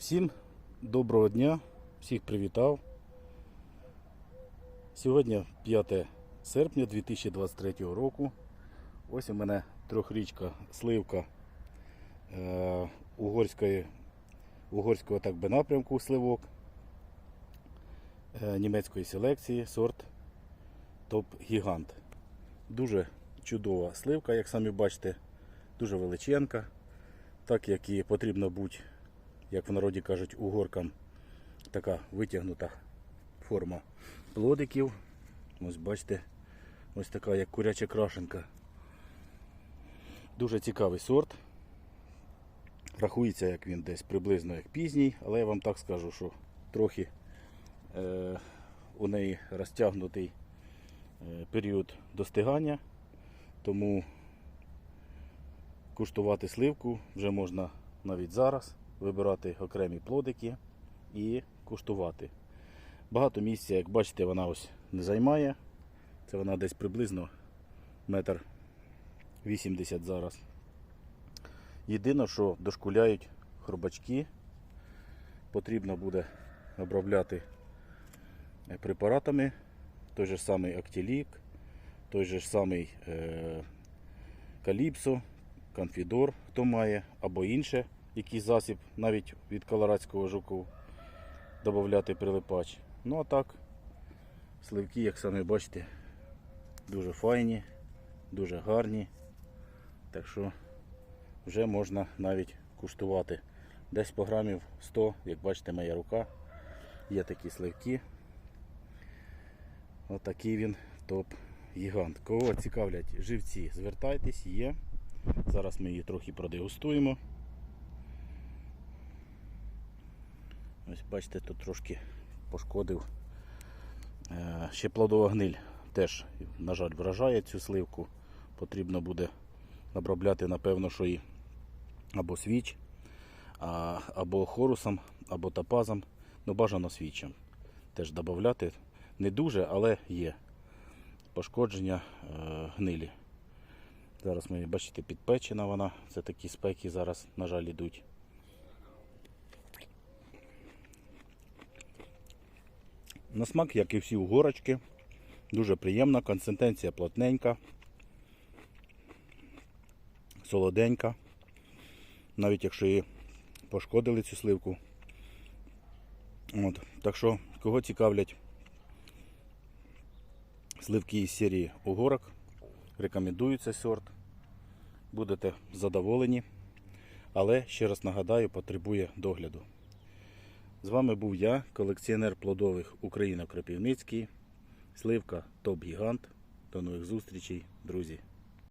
Всім доброго дня, всіх привітав. Сьогодні 5 серпня 2023 року. Ось у мене трьохрічка сливка е, угорської, угорського так би напрямку сливок е, німецької селекції сорт Топ Гігант. Дуже чудова сливка, як самі бачите, дуже величенка, так як і потрібно бути як в народі кажуть, угоркам така витягнута форма плодиків. Ось бачите, ось така як куряча крашенка. Дуже цікавий сорт. Рахується, як він десь приблизно як пізній, але я вам так скажу, що трохи е, у неї розтягнутий е, період достигання, тому куштувати сливку вже можна навіть зараз вибирати окремі плодики і куштувати. Багато місця, як бачите, вона ось не займає. Це вона десь приблизно метр 80 зараз. Єдине, що дошкуляють хробачки, потрібно буде обробляти е, препаратами, той же самий Актілік, той же самий е, Каліпсо, Конфідор, хто має, або інше який засіб навіть від колорадського жуку додати прилипач. Ну а так, сливки, як самі бачите, дуже файні, дуже гарні. Так що вже можна навіть куштувати. Десь по грамів 100, як бачите, моя рука. Є такі сливки. Отакий він топ-гігант. Кого цікавлять живці, звертайтесь, є. Зараз ми її трохи продегустуємо. Ось бачите, тут трошки пошкодив. Е, Ще плодова гниль теж, на жаль, вражає цю сливку. Потрібно буде обробляти, напевно, що і або свіч, або хорусом, або топазом, ну бажано свічем. Теж додати не дуже, але є пошкодження е, гнилі. Зараз ми бачите, підпечена вона. Це такі спеки зараз, на жаль, йдуть. На смак, як і всі угорочки, дуже приємна, консистенція плотненька, солоденька. Навіть якщо її пошкодили цю сливку. От. Так що, кого цікавлять сливки із серії угорок, рекомендую цей сорт. Будете задоволені, але ще раз нагадаю, потребує догляду. З вами був я, колекціонер плодових Україна Кропівницький, Сливка Топ Гігант. До нових зустрічей, друзі!